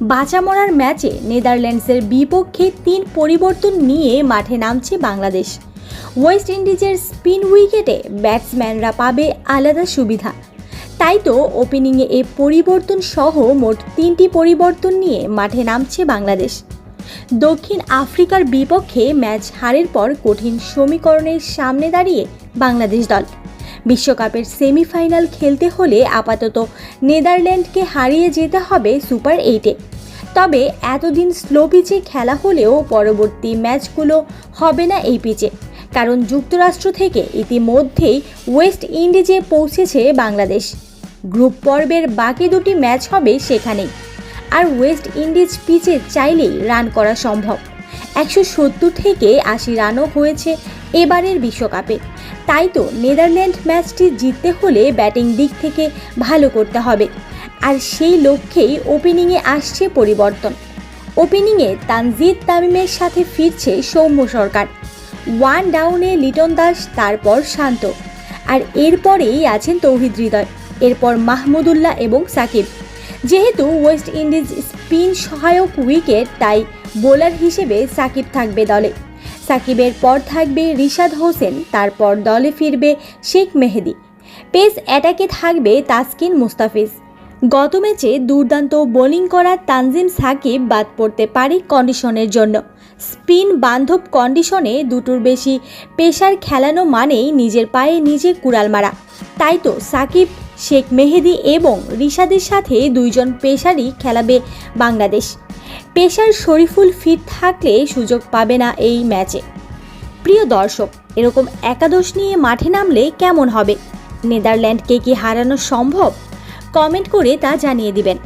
বাঁচা মরার ম্যাচে নেদারল্যান্ডসের বিপক্ষে তিন পরিবর্তন নিয়ে মাঠে নামছে বাংলাদেশ। ওয়েস্ট ইন্ডিজের স্পিন উইকেটে ব্যাটসম্যানরা পাবে আলাদা সুবিধা। তাই তো ওপেনিংয়ে এ পরিবর্তন সহ মোট তিনটি পরিবর্তন নিয়ে মাঠে নামছে বাংলাদেশ। দক্ষিণ আফ্রিকার বিপক্ষে ম্যাচ হারের পর কঠিন সমীকরণের সামনে দাঁড়িয়ে বাংলাদেশ দল। বিশ্বকাপের সেমিফাইনাল খেলতে হলে আপাতত নেদারল্যান্ডকে হারিয়ে যেতে হবে সুপার এইটে। তবে এতদিন স্লো পিচে খেলা হলেও পরবর্তী ম্যাচগুলো হবে না এই পিচে। কারণ যুক্তরাষ্ট্র থেকে ইতিমধ্যেই ওয়েস্ট ইন্ডিজে পৌঁছেছে বাংলাদেশ। গ্রুপ পর্বের বাকি দুটি ম্যাচ হবে সেখানেই। আর ওয়েস্ট ইন্ডিজ পিচে চাইলেই রান করা সম্ভব। একশো সত্তর থেকে আশি রানও হয়েছে এবারের বিশ্বকাপে। তাই তো নেদারল্যান্ড ম্যাচটি জিততে হলে ব্যাটিং দিক থেকে ভালো করতে হবে। আর সেই লক্ষ্যেই ওপেনিংয়ে আসছে পরিবর্তন। ওপেনিংয়ে তানজিদ তামিমের সাথে ফিরছে সৌম্য সরকার। ওয়ান ডাউনে লিটন দাস, তারপর শান্ত। আর এরপরেই আছেন তৌহিদ হৃদয়, এরপর মাহমুদুল্লাহ এবং সাকিব। যেহেতু ওয়েস্ট ইন্ডিজ স্পিন সহায়ক উইকেট, তাই বোলার হিসেবে সাকিব থাকবে দলে। সাকিবের পর থাকবে রিশাদ হোসেন, তারপর দলে ফিরবে শেখ মেহেদি। পেস অ্যাটাকে থাকবে তাসকিন মুস্তাফিজ। গত ম্যাচে দুর্দান্ত বোলিং করা তানজিম সাকিব বাদ পড়তে পারে কন্ডিশনের জন্য। স্পিন বান্ধব কন্ডিশনে দুটোর বেশি পেশার খেলানো মানেই নিজের পায়ে নিজে কুড়াল মারা। তাই তো সাকিব শেখ মেহেদি এবং রিশাদের সাথে দুইজন পেশারই খেলাবে বাংলাদেশ। পেশার শরীফুল ফিট থাকলে সুযোগ পাবে না এই ম্যাচে। প্রিয় দর্শক, এরকম একাদশ নিয়ে মাঠে নামলে কেমন হবে? নেদারল্যান্ডকে কি হারানো সম্ভব? কমেন্ট করে তা জানিয়ে দিবেন।